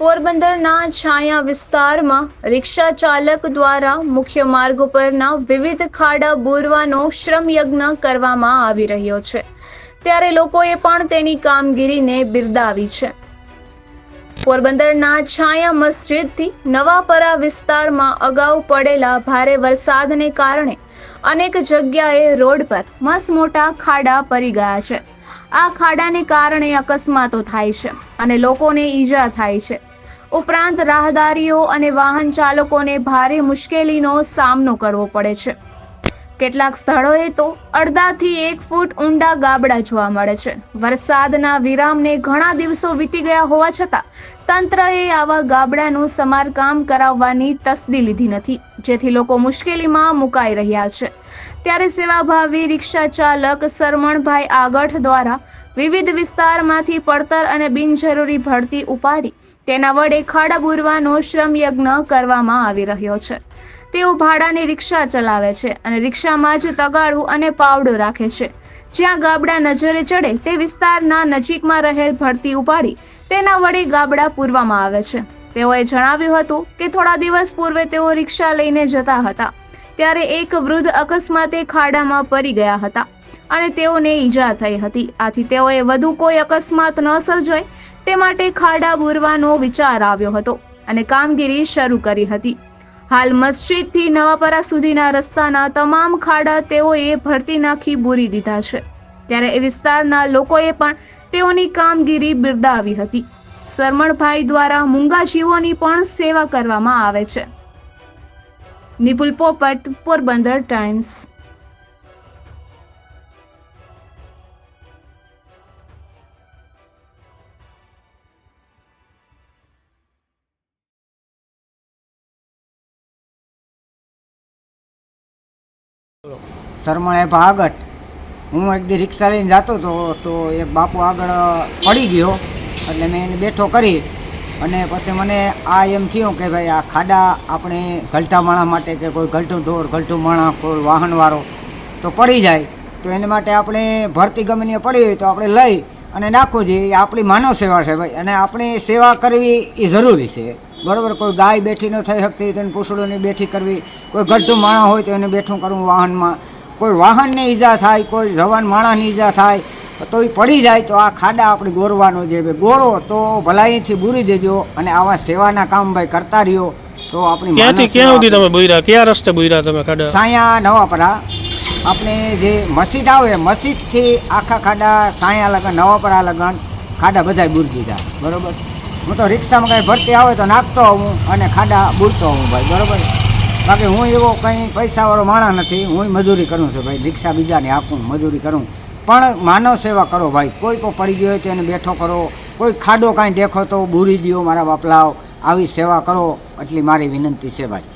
પોરબંદરના છાયા વિસ્તારમાં રિક્ષા ચાલક દ્વારા મુખ્ય માર્ગ પરના વિવિધ ખાડા બોરવાનો શ્રમયજ્ઞ કરવામાં આવી રહ્યો છે. ત્યારે લોકોએ પણ તેની કામગીરીને બિરદાવી છે. પોરબંદરના છાયા મસ્જિદથી નવાપરા વિસ્તારમાં અગાઉ પડેલા ભારે વરસાદને કારણે અનેક જગ્યાએ રોડ પર મસમોટા ખાડા પડી ગયા છે. આ ખાડાને કારણે અકસ્માતો થાય છે અને લોકોને ઈજા થાય છે. ઉપરાંત રાહદારીઓ અને વાહન ચાલકોને ભારે મુશ્કેલીનો સામનો કરવો પડે છે. કેટલાક સ્થળોએ તો અડધાથી એક ફૂટ ઊંડા ગાબડા જોવા મળે છે. વરસાદના વિરામને ઘણા દિવસો વીતી ગયા હોવા છતાં, તંત્રએ આવા ગાબડાનું સમારકામ કરાવવાની તસદી લીધી નથી. જેથી લોકો મુશ્કેલીમાં મુકાઈ રહ્યા છે. ત્યારે સેવાભાવી રિક્ષા ચાલક સરમણભાઈ આગઠ દ્વારા વિવિધ વિસ્તારમાંથી પડતર અને બિનજરૂરી ભરતી ઉપાડી તેના વડે ખાડા બુરવાનો શ્રમયજ્ઞ કરવામાં આવી રહ્યો છે. તેઓ ભાડાની રિક્ષા ચલાવે છે અને રિક્ષામાં જ તગાડું અને પાવડું રાખે છે. જ્યાં ગાબડા નજરે ચડે તે વિસ્તારના નજીકમાં રહેલ ભરતી ઉપાડી તેના વડે ગાબડા પૂરવામાં આવે છે. તેઓએ જણાવ્યું હતું કે થોડા દિવસ પૂર્વે તેઓ રિક્ષા લઈને જતા હતા. ત્યારે એક વૃદ્ધ અકસ્માતે ખાડામાં પડી ગયા હતા. અને તેઓને ઈજા થઈ હતી. આથી તેઓએ વધુ કોઈ અકસ્માત ન સર્જાય તે માટે ખાડા બુરવાનો વિચાર આવ્યો હતો અને કામગીરી શરૂ કરી હતી. હાલ મસ્જિદથી નવાપરા સુધીના રસ્તાના તમામ ખાડા તેઓએ ભરતી નાખી બૂરી દીધા છે. ત્યારે એ વિસ્તારના લોકોએ પણ તેઓની કામગીરી બિરદાવી હતી. સરમણભાઈ દ્વારા મૂંગા જીવોની પણ સેવા કરવામાં આવે છે. નિપુલ પોપટ, પોરબંદર ટાઈમ્સ. શર્મા એ ભાગટ હું એક દી રિક્ષા લઈને જતો હતો તો એક બાપુ આગળ પડી ગયો. એટલે મેં એને બેઠો કરી અને પછી મને આ એમ થયું કે ભાઈ આ ખાડા આપણે ગલટા માણા માટે કે કોઈ ગલટું ઢોર, ગલટું માણા કોઈ વાહનવાળો તો પડી જાય. તો એને માટે આપણે ભરતી ગમે પડી હોય તો આપણે લઈ અને નાખવું જોઈએ એ આપણી માનવ સેવા છે ભાઈ. અને આપણી સેવા કરવી એ જરૂરી છે. બરાબર કોઈ ગાય બેઠી ન થઈ શકતી તો એને પૂછડોની બેઠી કરવી. કોઈ ગઢું માણસ હોય તો એને બેઠું કરવું વાહનમાં. કોઈ વાહનને ઈજા થાય કોઈ જવાન માણસને ઈજા થાય તો એ પડી જાય તો આ ખાડા આપણે ગોરવાનો છે. ભાઈ ગોરો તો ભલાઈથી બુરી દેજો અને આવા સેવાના કામ ભાઈ કરતા રહ્યો તો આપણી ક્યાંથી ક્યાં સુધી તમે બોયરા? કયા રસ્તે બોયરા તમે ખાડા? સાયા નવાપરા. આપણે જે મસ્જિદ આવે, મસ્જિદથી આખા ખાડા સાયા લગન નવાપરા લગન, ખાડા બધાય બુરી દીધા બરોબર? હું તો રિક્ષામાં કાંઈ ભરતી આવે તો નાખતો હોઉં અને ખાડા બુરતો હોઉં ભાઈ, બરોબર? બાકી હું એવો કંઈ પૈસાવાળો માણસ નથી, હું મજૂરી કરું છું ભાઈ, રિક્ષા બીજાને આપું, મજૂરી કરું. પણ માનવ સેવા કરો ભાઈ, કોઈ પણ પડી ગયો હોય તો એને બેઠો કરો, કોઈ ખાડો કાંઈ દેખો તો બુરી દ્યો, મારા બાપલાઓ, આવી સેવા કરો, એટલી મારી વિનંતી છે ભાઈ.